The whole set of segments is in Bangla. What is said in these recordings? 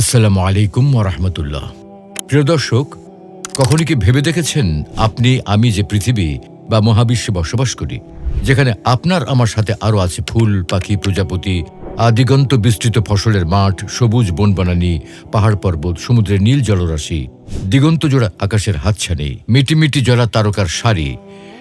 আসসালামু আলাইকুম রহমতুল্লাহ। প্রিয় দর্শক কখনই কি ভেবে দেখেছেন আপনি, আমি যে পৃথিবী বা মহাবিশ্বে বসবাস করি, যেখানে আপনার আমার সাথে আরও আছে ফুল, পাখি, প্রজাপতি, আদিগন্ত বিস্তৃত ফসলের মাঠ, সবুজ বনবানানি, পাহাড় পর্বত, সমুদ্রের নীল জলরাশি, দিগন্ত জোড়া আকাশের হাতছানি, মিটিমিটি জলা তারকার সারি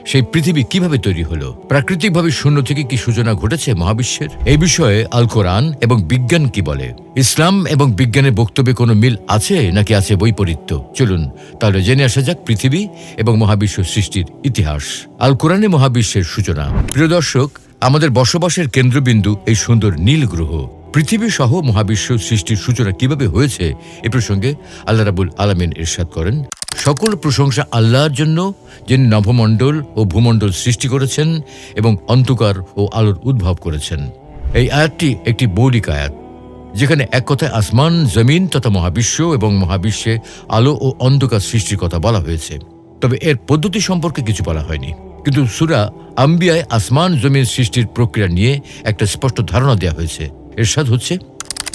সেই পৃথিবী কীভাবে তৈরি হলো? প্রাকৃতিকভাবে শূন্য থেকে কি সূচনা ঘটেছে মহাবিশ্বের? এই বিষয়ে আল কোরআন এবং বিজ্ঞান কি বলে? ইসলাম এবং বিজ্ঞানের বক্তব্যে কোনো মিল আছে নাকি আছে বৈপরীত্য? চলুন, তাহলে জেনে আসা যাক পৃথিবী এবং মহাবিশ্ব সৃষ্টির ইতিহাস। আল কোরআনে মহাবিশ্বের সূচনা। প্রিয় দর্শক, আমাদের বসবাসের কেন্দ্রবিন্দু এই সুন্দর নীল গ্রহ। পৃথিবী সহ মহাবিশ্ব সৃষ্টির সূচনা কীভাবে হয়েছে এ প্রসঙ্গে আল্লাহ রাবুল আলমিন ইরশাদ করেন। সকল প্রশংসা আল্লাহর জন্য, যিনি নভমণ্ডল ও ভূমণ্ডল সৃষ্টি করেছেন এবং অন্ধকার ও আলোর উদ্ভব করেছেন। এই আয়াতটি একটি বৌলিক আয়াত, যেখানে এক কথায় আসমান, জমিন তথা মহাবিশ্ব এবং মহাবিশ্বে আলো ও অন্ধকার সৃষ্টির কথা বলা হয়েছে। তবে এর পদ্ধতি সম্পর্কে কিছু বলা হয়নি। কিন্তু সুরা আম্বিয়ায় আসমান, জমিন সৃষ্টির প্রক্রিয়া নিয়ে একটা স্পষ্ট ধারণা দেওয়া হয়েছে। এরশাদ হচ্ছে,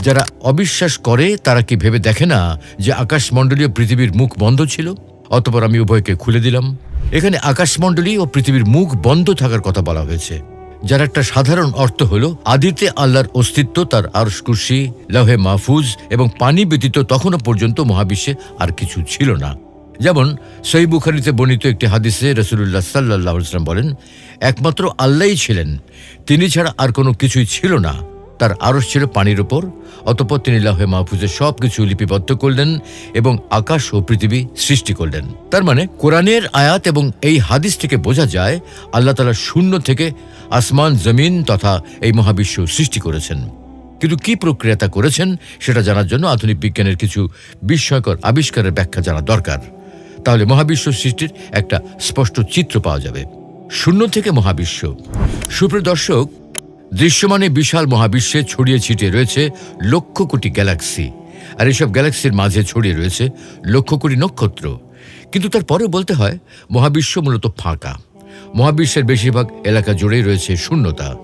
যারা অবিশ্বাস করে, তারা কি ভেবে দেখে না যে আকাশমণ্ডলীয় পৃথিবীর মুখ বন্ধ ছিল? অতপর আমি উভয়কে খুলে দিলাম। এখানে আকাশমণ্ডলী ও পৃথিবীর মুখ বন্ধ থাকার কথা বলা হয়েছে। যার একটা সাধারণ অর্থ হল, আদিতে আল্লাহর অস্তিত্ব, তার আরশ কুর্সি, লহে মাহফুজ এবং পানি ব্যতীত তখনও পর্যন্ত মহাবিশ্বে আর কিছু ছিল না। যেমন সই বুখারিতে বর্ণিত একটি হাদিসে রসুল্লাহ সাল্লাহ ইসলাম বলেন, একমাত্র আল্লাহই ছিলেন। তিনি ছাড়া আর কোনো কিছুই ছিল না। তার আরশ ছিল পানির ওপর অতপর তিনি লাহে মাহফুজে সব কিছু লিপিবদ্ধ করলেন এবং আকাশ ও পৃথিবী সৃষ্টি করলেন। তার মানে কোরআনের আয়াত এবং এই হাদিস থেকে বোঝা যায়, আল্লাহ তালা শূন্য থেকে আসমান, জমিন তথা এই মহাবিশ্ব সৃষ্টি করেছেন। কিন্তু কি প্রক্রিয়া তা করেছেন সেটা জানার জন্য আধুনিক বিজ্ঞানের কিছু বিস্ময়কর আবিষ্কারের ব্যাখ্যা জানা দরকার। তাহলে মহাবিশ্ব সৃষ্টির একটা স্পষ্ট চিত্র পাওয়া যাবে। শূন্য থেকে মহাবিশ্ব। সুপ্রিয় দর্শক দৃশ্যমানে বিশাল মহাবিশ্বে ছড়িয়ে ছিটিয়ে রয়েছে লক্ষ কোটি গ্যালাক্সি। আর এসব গ্যালাক্সির মাঝে ছড়িয়ে রয়েছে লক্ষ কোটি নক্ষত্র। কিন্তু তারপরে বলতে হয়, মহাবিশ্ব মূলত ফাঁকা। মহাবিশ্বের বেশিরভাগ এলাকা জুড়েই রয়েছে শূন্যতা,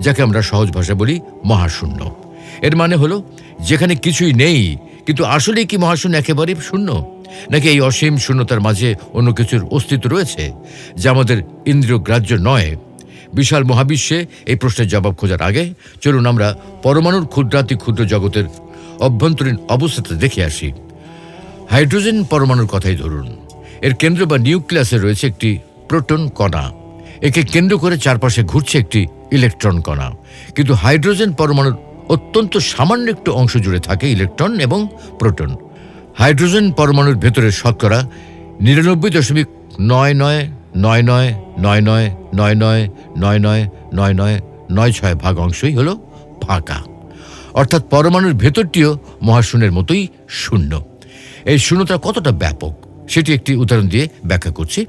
যাকে আমরা সহজ ভাষা বলি মহাশূন্য। এর মানে হলো, যেখানে কিছুই নেই, কিন্তু আসলে কি মহাশূন্য একেবারেই শূন্য? নাকি এই অসীম শূন্যতার মাঝে অন্য কিছুর অস্তিত্ব রয়েছে, যা আমাদের ইন্দ্রিয় গ্রাহ্য নয়? বিশাল মহাবিশ্বে এই প্রশ্নের জবাব খোঁজার আগে চলুন আমরা পরমাণুর ক্ষুদ্রাতি ক্ষুদ্র জগতের অভ্যন্তরীণ অবস্থাটা দেখে আসি। হাইড্রোজেন পরমাণুর কথাই ধরুন। এর কেন্দ্র বা নিউক্লিয়াসে রয়েছে একটি প্রোটন কণা। একে কেন্দ্র করে চারপাশে ঘুরছে একটি ইলেকট্রন কণা। কিন্তু হাইড্রোজেন পরমাণুর অত্যন্ত সামান্য একটু অংশ জুড়ে থাকে ইলেকট্রন এবং প্রোটন। হাইড্রোজেন পরমাণুর ভেতরে শতকরা নিরানব্বই দশমিক নয় নয় নয় নয় নয় নয় নয় নয় নয় নয় নয় নয় নয় ছয় ভাগ অংশই হল ফাঁকা অর্থাৎ পরমাণুর ভেতরটিও মহাশূন্যের মতোই শূন্য এই শূন্যতা কতটা ব্যাপক সেটি একটি উদাহরণ দিয়ে ব্যাখ্যা করছি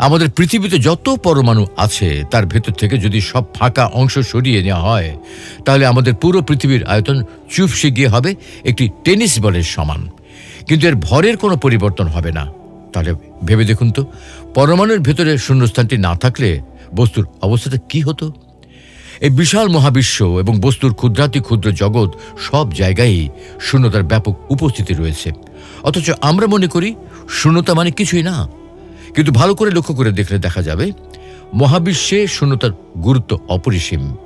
আমাদের পৃথিবীতে যত পরমাণু আছে তার ভেতর থেকে যদি সব ফাঁকা অংশ সরিয়ে নেওয়া হয় তাহলে আমাদের পুরো পৃথিবীর আয়তন চুপসে গিয়ে হবে একটি টেনিস বলের সমান কিন্তু এর ভরের কোনো পরিবর্তন হবে না তাহলে ভেবে দেখুন তো পরমাণুর ভেতরে শূন্যস্থানটি না থাকলে বস্তুর অবস্থাটা কি হতো? এই বিশাল মহাবিশ্ব এবং বস্তুর ক্ষুদ্রাতি ক্ষুদ্র জগৎ সব জায়গায়ই শূন্যতার ব্যাপক উপস্থিতি রয়েছে। অথচ আমরা মনে করি শূন্যতা মানে কিছুই না। কিন্তু ভালো করে লক্ষ্য করে দেখলে দেখা যাবে, মহাবিশ্বে শূন্যতার গুরুত্ব অপরিসীম।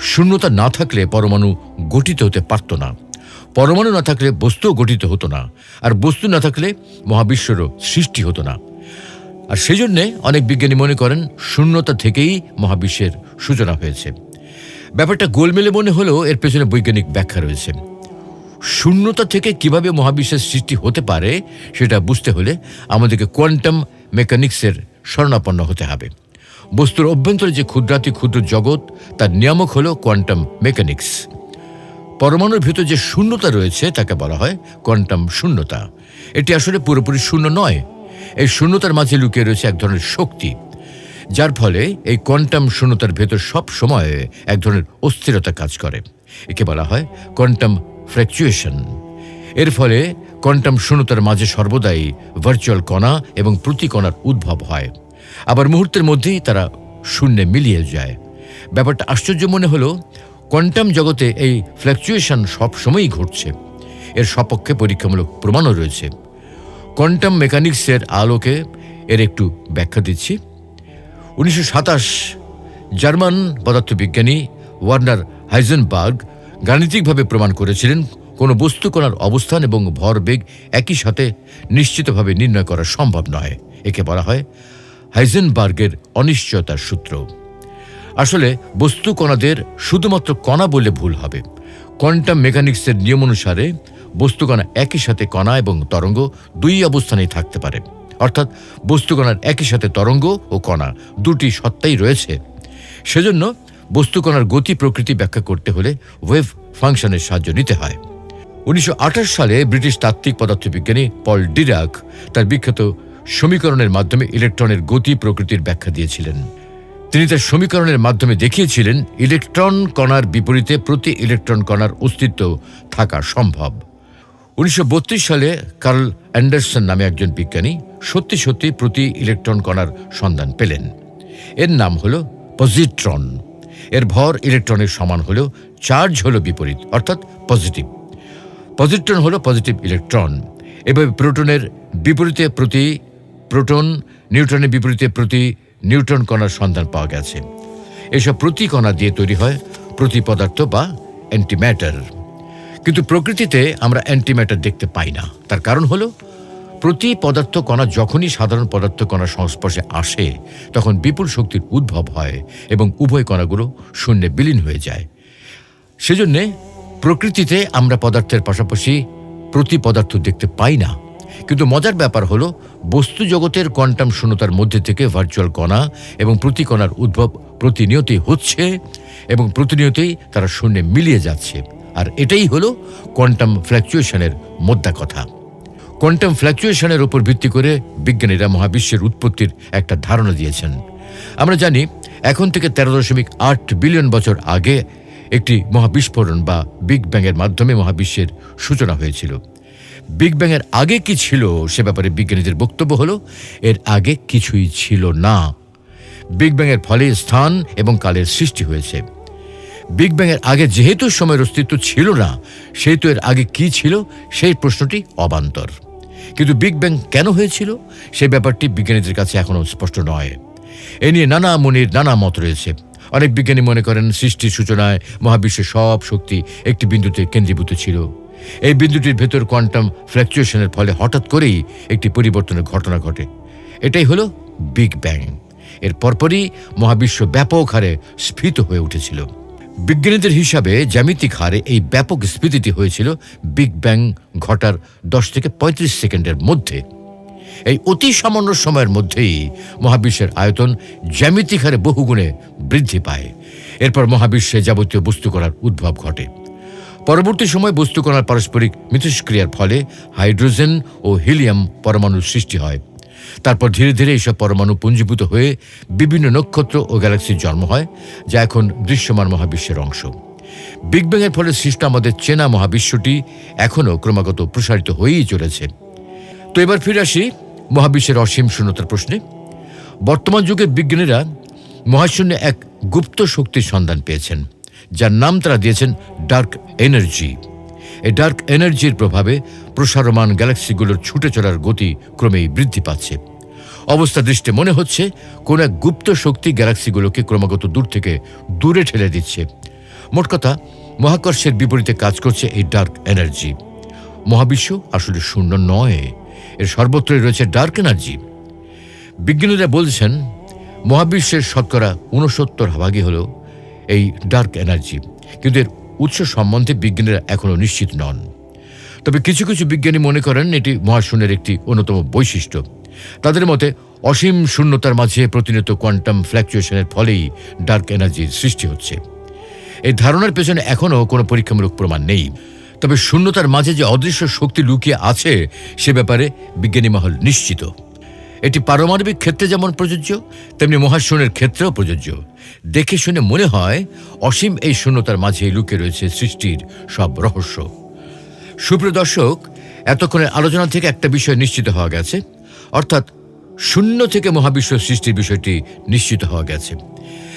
শূন্যতা না থাকলে পরমাণু গঠিত হতে পারত না। পরমাণু না থাকলে বস্তুও গঠিত হতো না। আর বস্তু না থাকলে মহাবিশ্বরও সৃষ্টি হতো না। আর সেই জন্যে অনেক বিজ্ঞানী মনে করেন শূন্যতা থেকেই মহাবিশ্বের সূচনা হয়েছে। ব্যাপারটা গোলমেলে মনে হলেও এর পেছনে বৈজ্ঞানিক ব্যাখ্যা রয়েছে। শূন্যতা থেকে কীভাবে মহাবিশ্বের সৃষ্টি হতে পারে সেটা বুঝতে হলে আমাদেরকে কোয়ান্টাম মেকানিক্সের শরণাপন্ন হতে হবে। বস্তুর অভ্যন্তরে যে ক্ষুদ্রাতি ক্ষুদ্র জগৎ, তার নিয়ামক হল কোয়ান্টাম মেকানিক্স। পরমাণুর ভিতর যে শূন্যতা রয়েছে, তাকে বলা হয় কোয়ান্টাম শূন্যতা। এটি আসলে পুরোপুরি শূন্য নয় শূন্যতার মাঝে লুকিয়ে রয়েছে এক ধরনের শক্তি, যার ফলে এই কোয়ান্টাম শূন্যতার ভেতর সব সময় এক ধরনের অস্থিরতা কাজ করে। একে বলা হয় কোয়ান্টাম ফ্র্যাকচুয়েশন। এর ফলে কোয়ান্টাম শূন্যতার মাঝে সর্বদাই ভার্চুয়াল কণা এবং প্রতিকণার উদ্ভব হয়। আবার মুহূর্তের মধ্যেই তারা শূন্যে মিলিয়ে যায়। ব্যাপারটা আশ্চর্য মনে হলো, কোয়ান্টাম জগতে এই ফ্ল্যাকচুয়েশন সবসময়ই ঘটছে। এর সপক্ষে পরীক্ষামূলক প্রমাণও রয়েছে। কোয়ান্টাম মেকানিক্সের আলোকে এর একটু ব্যাখ্যা দিচ্ছি। উনিশশো সাতাশ জার্মান পদার্থবিজ্ঞানী ওয়ার্নার হাইজেনবার্গ গাণিতিকভাবে প্রমাণ করেছিলেন, কোনো বস্তু কণার অবস্থান এবং ভরবেগ একই সাথে নিশ্চিতভাবে নির্ণয় করা সম্ভব নয়, একে বলা হয় হাইজেনবার্গের অনিশ্চয়তার সূত্র। আসলে বস্তু কণাদের শুধুমাত্র কণা বলে ভুল হবে। কোয়ান্টাম মেকানিক্সের নিয়ম অনুসারে বস্তু কণা একই সাথে কণা এবং তরঙ্গ দুই অবস্থানেই থাকতে পারে। অর্থাৎ বস্তু কণার একই সাথে তরঙ্গ ও কণা দুটি সত্তাই রয়েছে। সেজন্য বস্তু কণার গতি প্রকৃতি ব্যাখ্যা করতে হলে ওয়েভ ফাংশনের সাহায্য নিতে হয়। উনিশশো আঠাশ সালে ব্রিটিশ তাত্ত্বিক পদার্থবিজ্ঞানী পল ডিরাক তার বিখ্যাত সমীকরণের মাধ্যমে ইলেকট্রনের গতি প্রকৃতির ব্যাখ্যা দিয়েছিলেন। তিনি তার সমীকরণের মাধ্যমে দেখিয়েছিলেন, ইলেকট্রন কণার বিপরীতে প্রতি ইলেকট্রন কণার অস্তিত্ব থাকা সম্ভব। উনিশশো বত্রিশ সালে কার্ল অ্যান্ডারসন নামে একজন বিজ্ঞানী সত্যি সত্যি প্রতি ইলেকট্রন কণার সন্ধান পেলেন। এর নাম হল পজিট্রন। এর ভর ইলেকট্রনের সমান হলেও চার্জ হলো বিপরীত, অর্থাৎ পজিটিভ। পজিট্রন হলো পজিটিভ ইলেকট্রন। এভাবে প্রোটনের বিপরীতে প্রতি প্রোটন, নিউট্রনের বিপরীতে প্রতি নিউট্রন কণার সন্ধান পাওয়া গেছে। এসব প্রতি কণা দিয়ে তৈরি হয় প্রতি পদার্থ বা অ্যান্টিম্যাটার। কিন্তু প্রকৃতিতে আমরা অ্যান্টিম্যাটার দেখতে পাই না। তার কারণ হলো, প্রতি পদার্থ কণা যখনই সাধারণ পদার্থ কণার সংস্পর্শে আসে, তখন বিপুল শক্তির উদ্ভব হয় এবং উভয় কণাগুলো শূন্যে বিলীন হয়ে যায়। সেজন্যে প্রকৃতিতে আমরা পদার্থের পাশাপাশি প্রতি পদার্থ দেখতে পাই না। কিন্তু মজার ব্যাপার হলো, বস্তু জগতের কোয়ান্টাম শূন্যতার মধ্যে থেকে ভার্চুয়াল কণা এবং প্রতি কণার উদ্ভব প্রতিনিয়তই হচ্ছে এবং প্রতিনিয়তই তারা শূন্যে মিলিয়ে যাচ্ছে। আর এটাই হলো কোয়ান্টাম ফ্ল্যাকচুয়েশনের মোদ্দা কথা। কোয়ান্টাম ফ্ল্যাকচুয়েশনের উপর ভিত্তি করে বিজ্ঞানীরা মহাবিশ্বের উৎপত্তির একটা ধারণা দিয়েছেন। আমরা জানি, এখন থেকে তেরো দশমিক আট বিলিয়ন বছর আগে একটি মহাবিস্ফোরণ বা বিগ ব্যাংয়ের মাধ্যমে মহাবিশ্বের সূচনা হয়েছিল। বিগ ব্যাংয়ের আগে কি ছিল সে ব্যাপারে বিজ্ঞানীদের বক্তব্য হলো, এর আগে কিছুই ছিল না। বিগ ব্যাংয়ের ফলে স্থান এবং কালের সৃষ্টি হয়েছে। বিগ ব্যাংয়ের আগে যেহেতু সময়ের অস্তিত্ব ছিল না, সেহেতু এর আগে কি ছিল? সেই প্রশ্নটি অবান্তর। কিন্তু বিগ ব্যাং কেন হয়েছিল? সেই ব্যাপারটি বিজ্ঞানীদের কাছে এখনও স্পষ্ট নয়। এ নিয়ে নানা মনির নানা মত রয়েছে। অনেক বিজ্ঞানী মনে করেন সৃষ্টির সূচনায় মহাবিশ্বের সব শক্তি একটি বিন্দুতে কেন্দ্রীভূত ছিল। এই বিন্দুটির ভেতর কোয়ান্টাম ফ্ল্যাকচুয়েশনের ফলে হঠাৎ করেই একটি পরিবর্তনের ঘটনা ঘটে। এটাই হলো বিগ ব্যাং এর পরপরই মহাবিশ্ব ব্যাপক হারে স্ফীত হয়ে উঠেছিল। বিজ্ঞানীদের হিসাবে জ্যামিতিক হারে এই ব্যাপক স্ফীতিটি হয়েছিল বিগ ব্যাং ঘটার দশ থেকে ৩৫ সেকেন্ডের মধ্যে। এই অতি সামান্য সময়ের মধ্যেই মহাবিশ্বের আয়তন জ্যামিতিক হারে বহুগুণে বৃদ্ধি পায়। এরপর মহাবিশ্বে যাবতীয় বস্তু করার উদ্ভব ঘটে। পরবর্তী সময় বস্তু কণার পারস্পরিক মিথস্ক্রিয়ার ফলে হাইড্রোজেন ও হিলিয়াম পরমাণুর সৃষ্টি হয়। তারপর ধীরে ধীরে এইসব পরমাণু পুঞ্জীভূত হয়ে বিভিন্ন নক্ষত্র ও গ্যালাক্সির জন্ম হয়, যা এখন দৃশ্যমান মহাবিশ্বের অংশ। বিগ ব্যাংয়ের ফলে সৃষ্ট আমাদের চেনা মহাবিশ্বটি এখনও ক্রমাগত প্রসারিত হয়েই চলেছে। তো এবার ফিরে আসি মহাবিশ্বের অসীম শূন্যতার প্রশ্নে। বর্তমান যুগের বিজ্ঞানীরা মহাশূন্যে এক গুপ্ত শক্তির সন্ধান পেয়েছেন, যার নাম তারা দিয়েছেন ডার্ক এনার্জি। এই ডার্ক এনার্জির প্রভাবে প্রসারমান গ্যালাক্সিগুলোর ছুটে চলার গতি ক্রমেই বৃদ্ধি পাচ্ছে। অবস্থা দৃষ্টে মনে হচ্ছে কোন এক গুপ্ত শক্তি গ্যালাক্সিগুলোকে ক্রমাগত দূর থেকে দূরে ঠেলে দিচ্ছে। মোট কথা, মহাকর্ষের বিপরীতে কাজ করছে এই ডার্ক এনার্জি। মহাবিশ্ব আসলে শূন্য নয়, এর সর্বত্রই রয়েছে ডার্ক এনার্জি। বিজ্ঞানীরা বলছেন, মহাবিশ্বের শতকরা উনসত্তর ভাগই হল এই ডার্ক এনার্জি, কিন্তু এর উৎস সম্বন্ধে বিজ্ঞানীরা এখনও নিশ্চিত নন। তবে কিছু কিছু বিজ্ঞানী মনে করেন এটি মহাশূন্যের একটি অন্যতম বৈশিষ্ট্য। তাদের মতে, অসীম শূন্যতার মাঝে প্রতিনিয়ত কোয়ান্টাম ফ্ল্যাকচুয়েশনের ফলেই ডার্ক এনার্জির সৃষ্টি হচ্ছে। এই ধারণার পেছনে এখনও কোনো পরীক্ষামূলক প্রমাণ নেই। তবে শূন্যতার মাঝে যে অদৃশ্য শক্তি লুকিয়ে আছে, সে ব্যাপারে বিজ্ঞানী মহল নিশ্চিত। এটি পারমাণবিক ক্ষেত্রে যেমন প্রযোজ্য, তেমনি মহাশূন্যের ক্ষেত্রেও প্রযোজ্য। দেখে শুনে মনে হয়, অসীম এই শূন্যতার মাঝে লুকে রয়েছে সৃষ্টির সব রহস্য। সুপ্রিয় দর্শক, এতক্ষণের আলোচনা থেকে একটা বিষয় নিশ্চিত হওয়া গেছে, অর্থাৎ শূন্য থেকে মহাবিশ্ব সৃষ্টির বিষয়টি নিশ্চিত হওয়া গেছে।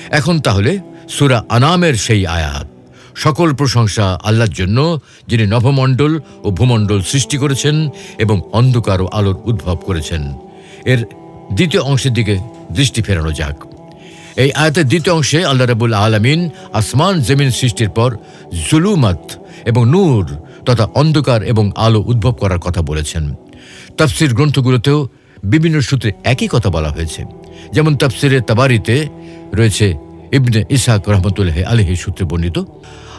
এখন তাহলে সুরা আনামের সেই আয়াত। সকল প্রশংসা আল্লাহর জন্য, যিনি নভমণ্ডল ও ভূমণ্ডল সৃষ্টি করেছেন এবং অন্ধকার ও আলোর উদ্ভব করেছেন। এর দ্বিতীয় অংশের দিকে দৃষ্টি ফেরানো যাক। এই আয়াতের দ্বিতীয় অংশে আল্লাহ রাবুল আলমিন আসমান জমিন সৃষ্টির পর জুলুমাত এবং নূর তথা অন্ধকার এবং আলো উদ্ভব করার কথা বলেছেন। তাফসির গ্রন্থগুলোতেও বিভিন্ন সূত্রে একই কথা বলা হয়েছে। যেমন তাফসিরে তাবারিতে রয়েছে ইবনে ইসাক রহমতুল্লাহ আলহি সূত্রে বর্ণিত,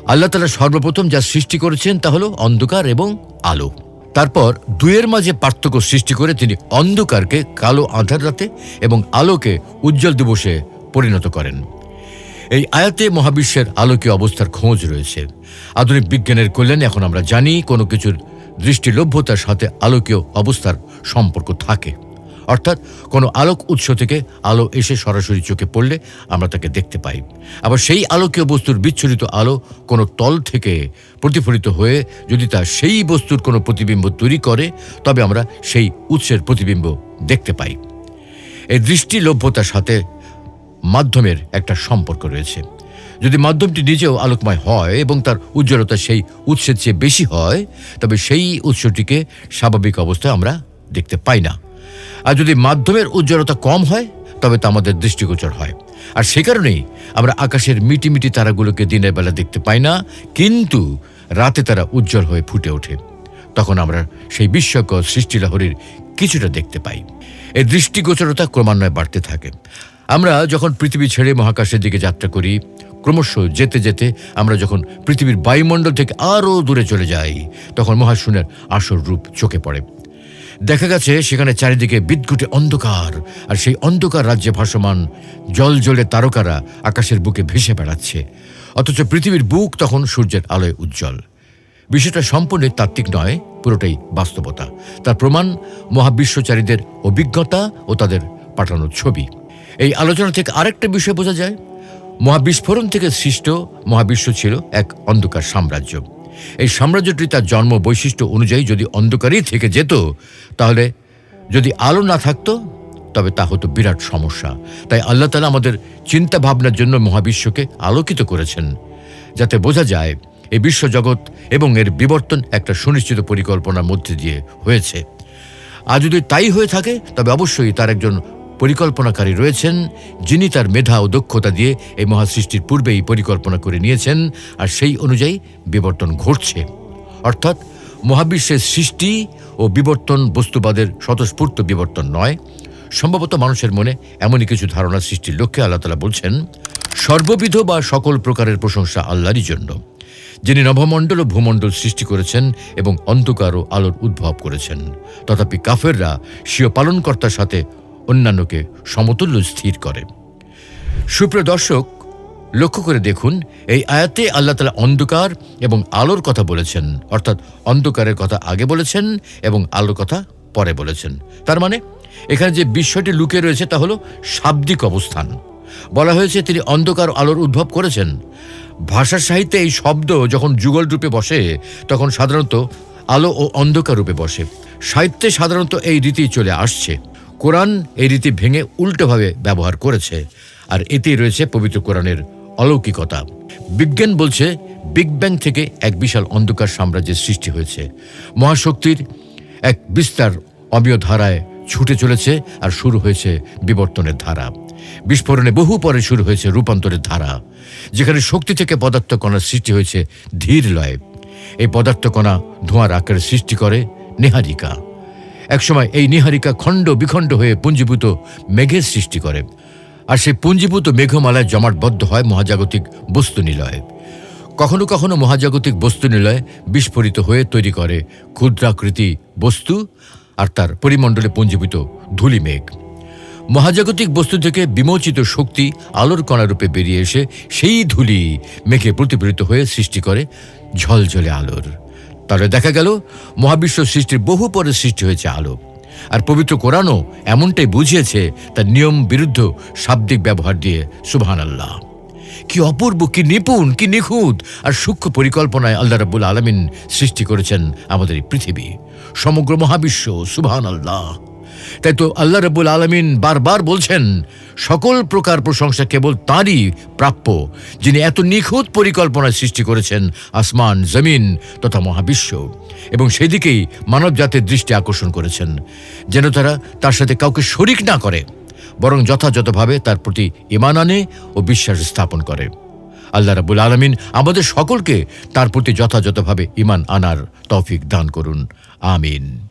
আল্লাহ তালা সর্বপ্রথম যা সৃষ্টি করেছেন তা হলো অন্ধকার এবং আলো। তারপর দুয়ের মাঝে পার্থক্য সৃষ্টি করে তিনি অন্ধকারকে কালো আধার রাতে এবং আলোকে উজ্জ্বল দিবসে পরিণত করেন। এই আয়াতে মহাবিশ্বের আলোকীয় অবস্থার খোঁজ রয়েছে। আধুনিক বিজ্ঞানের কল্যাণে এখন আমরা জানি কোনো কিছুর দৃষ্টিলভ্যতার সাথে আলোকীয় অবস্থার সম্পর্ক থাকে। অর্থাৎ কোনো আলোক উৎস থেকে আলো এসে সরাসরি চোখে পড়লে আমরা তাকে দেখতে পাই। আবার সেই আলোকীয় বস্তুর বিচ্ছুরিত আলো কোনো তল থেকে প্রতিফলিত হয়ে যদি তা সেই বস্তুর কোনো প্রতিবিম্ব তৈরি করে, তবে আমরা সেই উৎসের প্রতিবিম্ব দেখতে পাই। এই দৃষ্টিলভ্যতার সাথে মাধ্যমের একটা সম্পর্ক রয়েছে। যদি মাধ্যমটি নিজেও আলোকময় হয় এবং তার উজ্জ্বলতা সেই উৎসের চেয়ে বেশি হয়, তবে সেই উৎসটিকে স্বাভাবিক অবস্থায় আমরা দেখতে পাই না। আর যদি মাধ্যমের উজ্জ্বলতা কম হয়, তবে তা আমাদের দৃষ্টিগোচর হয়। আর সে কারণেই আমরা আকাশের মিটিমিটি তারাগুলোকে দিনের বেলা দেখতে পাই না, কিন্তু রাতে তারা উজ্জ্বল হয়ে ফুটে ওঠে। তখন আমরা সেই বিস্ময়কর সৃষ্টিলাহরীর কিছুটা দেখতে পাই। এই দৃষ্টিগোচরতা ক্রমান্বয়ে বাড়তে থাকে। আমরা যখন পৃথিবী ছেড়ে মহাকাশের দিকে যাত্রা করি, ক্রমশ যেতে যেতে আমরা যখন পৃথিবীর বায়ুমণ্ডল থেকে আরও দূরে চলে যাই, তখন মহাশূন্যের আসল রূপ চোখে পড়ে। দেখা গেছে সেখানে চারিদিকে বিদ্যুটে অন্ধকার, আর সেই অন্ধকার রাজ্যে ভাসমান জল জলে তারকারা আকাশের বুকে ভেসে বেড়াচ্ছে। অথচ পৃথিবীর বুক তখন সূর্যের আলোয় উজ্জ্বল। বিষয়টা সম্পূর্ণ তাত্ত্বিক নয়, পুরোটাই বাস্তবতা। তার প্রমাণ মহাবিশ্বচারীদের অভিজ্ঞতা ও তাদের পাঠানো ছবি। এই আলোচনা থেকে আরেকটা বিষয় বোঝা যায়। মহাবিস্ফোরণ থেকে সৃষ্ট মহাবিশ্ব ছিল এক অন্ধকার সাম্রাজ্য। এই সাম্রাজ্যটি তার জন্ম বৈশিষ্ট্য অনুযায়ী যদি অন্ধকারই থেকে যেত, তাহলে যদি আলো না থাকতো, তবে তা হতো বিরাট সমস্যা। তাই আল্লাহ তালা আমাদের চিন্তা ভাবনার জন্য মহাবিশ্বকে আলোকিত করেছেন, যাতে বোঝা যায় এই বিশ্বজগৎ এবং এর বিবর্তন একটা সুনিশ্চিত পরিকল্পনার মধ্যে দিয়ে হয়েছে। আর যদি তাই হয়ে থাকে, তবে অবশ্যই তার একজন পরিকল্পনাকারী রয়েছেন, যিনি তার মেধা ও দক্ষতা দিয়ে এই মহাসৃষ্টির পূর্বেই পরিকল্পনা করে নিয়েছেন আর সেই অনুযায়ী বিবর্তন ঘটছে। অর্থাৎ মহাবিশ্বের সৃষ্টি ও বিবর্তন বস্তুবাদের স্বতঃস্ফূর্ত বিবর্তন নয়, সম্ভবত মানুষের মনে এমনই কিছু ধারণা সৃষ্টির লক্ষ্যে আল্লাহ তালা বলছেন, সর্ববিধ বা সকল প্রকারের প্রশংসা আল্লাহরই জন্য। যিনি নভমণ্ডল ও ভূমণ্ডল সৃষ্টি করেছেন এবং অন্ধকার ও আলোর উদ্ভব করেছেন। তথাপি কাফেররা স্বীয় পালনকর্তার সাথে অন্যান্যকে সমতুল্য স্থির করে। সুপ্রিয় দর্শক, লক্ষ্য করে দেখুন, এই আয়াতে আল্লাহ তালা অন্ধকার এবং আলোর কথা বলেছেন। অর্থাৎ অন্ধকারের কথা আগে বলেছেন এবং আলোর কথা পরে বলেছেন। তার মানে এখানে যে বিষয়টি লুকিয়ে রয়েছে তা হলো শাব্দিক অবস্থান। বলা হয়েছে তিনি অন্ধকার আলোর উদ্ভব করেছেন। ভাষা সাহিত্যে এই শব্দ যখন যুগল রূপে বসে, তখন সাধারণত আলো ও অন্ধকার রূপে বসে। সাহিত্যে সাধারণত এই রীতি চলে আসছে। কোরআন এই রীতি ভেঙে উল্টোভাবে ব্যবহার করেছে, আর এতেই রয়েছে পবিত্র কোরআনের অলৌকিকতা। বিজ্ঞান বলছে, বিগ ব্যাং থেকে এক বিশাল অন্ধকার সাম্রাজ্যের সৃষ্টি হয়েছে। মহাশক্তির এক বিস্তার অমীয় ধারায় ছুটে চলেছে আর শুরু হয়েছে বিবর্তনের ধারা। বিস্ফোরণে বহু পরে শুরু হয়েছে রূপান্তরের ধারা, যেখানে শক্তি থেকে পদার্থ কণার সৃষ্টি হয়েছে ধীর লয়। এই পদার্থ কণা ধোঁয়ার আকারে সৃষ্টি করে নেহারিকা। একসময় এই নিহারিকা খণ্ড বিখণ্ড হয়ে পুঞ্জীভূত মেঘের সৃষ্টি করে। আর সেই পুঞ্জীভূত মেঘমালায় জমাটবদ্ধ হয় মহাজাগতিক বস্তু নিলয় কখনো কখনো মহাজাগতিক বস্তু নিলয় বিস্ফোরিত হয়ে তৈরি করে ক্ষুদ্রাকৃতি বস্তু আর তার পরিমণ্ডলে পুঞ্জীভূত ধূলি মেঘ। মহাজাগতিক বস্তু থেকে বিমোচিত শক্তি আলোর কণারূপে বেরিয়ে এসে সেই ধূলি মেঘে প্রতিফলিত হয়ে সৃষ্টি করে ঝলঝলে আলোর। তাহলে দেখা গেল, মহাবিশ্ব সৃষ্টির বহু পরে সৃষ্টি হয়েছে আলো। আর পবিত্র কোরআনও এমনটাই বুঝিয়েছে, তার নিয়ম বিরুদ্ধ শাব্দিক ব্যবহার দিয়ে সুবহান আল্লাহ কি অপূর্ব, কি নিপুণ, কি নিখুঁত, আর সূক্ষ্ম পরিকল্পনায় আল্লাহ রাবুল আলমিন সৃষ্টি করেছেন আমাদের এই পৃথিবী। সমগ্র মহাবিশ্ব সুবহান আল্লাহ তাই তো আল্লাহ রব্বুল আলমিন বারবার বলছেন, সকল প্রকার প্রশংসা কেবল তাঁরই প্রাপ্য, যিনি এত নিখুঁত পরিকল্পনা সৃষ্টি করেছেন আসমান, জমিন তথা মহাবিশ্ব এবং সেদিকেই মানব জাতির দৃষ্টি আকর্ষণ করেছেন। যেন তারা তার সাথে কাউকে শরিক না করে, বরং যথাযথভাবে তার প্রতি ইমান আনে ও বিশ্বাস স্থাপন করে। আল্লাহ রাবুল আলমিন আমাদের সকলকে তার প্রতি যথাযথভাবে ইমান আনার তৌফিক দান করুন। আমিন।